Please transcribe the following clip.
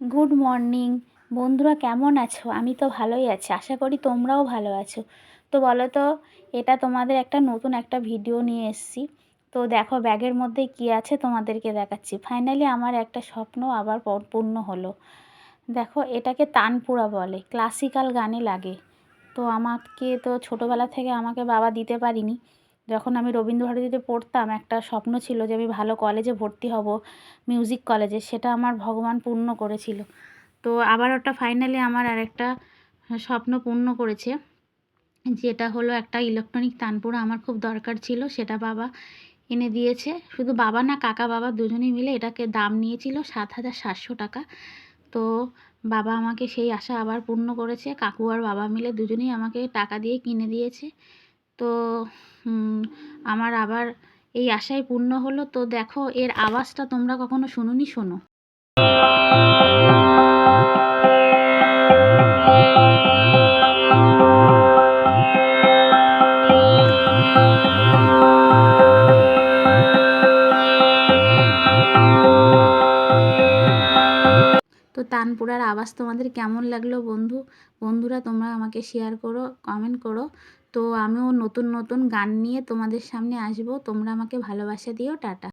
Good morning বন্ধুরা, কেমন আছো? আমি তো ভালোই আছি। আশা করি তোমরাও ভালো আছো। তো বলো তো, এটা তোমাদের একটা নতুন একটা ভিডিও নিয়ে এসেছি। তো দেখো, ব্যাগের মধ্যে কি আছে তোমাদেরকে দেখাচ্ছি। ফাইনালি আমার একটা স্বপ্ন আবার পূর্ণ হলো। দেখো, এটাকে তানপুরা বলে। ক্লাসিক্যাল গানে লাগে। তো আমাকে তো ছোটোবেলা থেকে আমাকে বাবা দিতে পারিনি। যখন আমি রবীন্দ্রভারতীতে পড়তাম, একটা স্বপ্ন ছিল যে আমি ভালো কলেজে ভর্তি হব মিউজিক কলেজে সেটা আমার ভগবান পূর্ণ করেছিল। তো আবার ওটা ফাইনালি আমার আরেকটা স্বপ্ন পূর্ণ করেছে, যেটা হলো একটা ইলেকট্রনিক তানপুরা আমার খুব দরকার ছিল, সেটা বাবা এনে দিয়েছে। শুধু বাবা না, কাকা বাবা দুজনেই মিলে এটাকে দাম নিয়েছিল সাত হাজার সাতশো টাকা। তো বাবা আমাকে সেই আশা আবার পূর্ণ করেছে, কাকু আর বাবা মিলে দুজনেই আমাকে টাকা দিয়ে কিনে দিয়েছে। তো আমার আবার এই আশাই পূর্ণ হলো। তো দেখো, এর আওয়াজটা তোমরা কখনো শুনুনি, শোনো। তো তানপুরার আওয়াজ তোমাদের কেমন লাগল বন্ধু? বন্ধুরা, তোমরা আমাকে শেয়ার করো কমেন্ট করো। তো আমিও নতুন নতুন গান নিয়ে তোমাদের সামনে আসব। তোমরা আমাকে ভালোবাসা দিও, টাটা।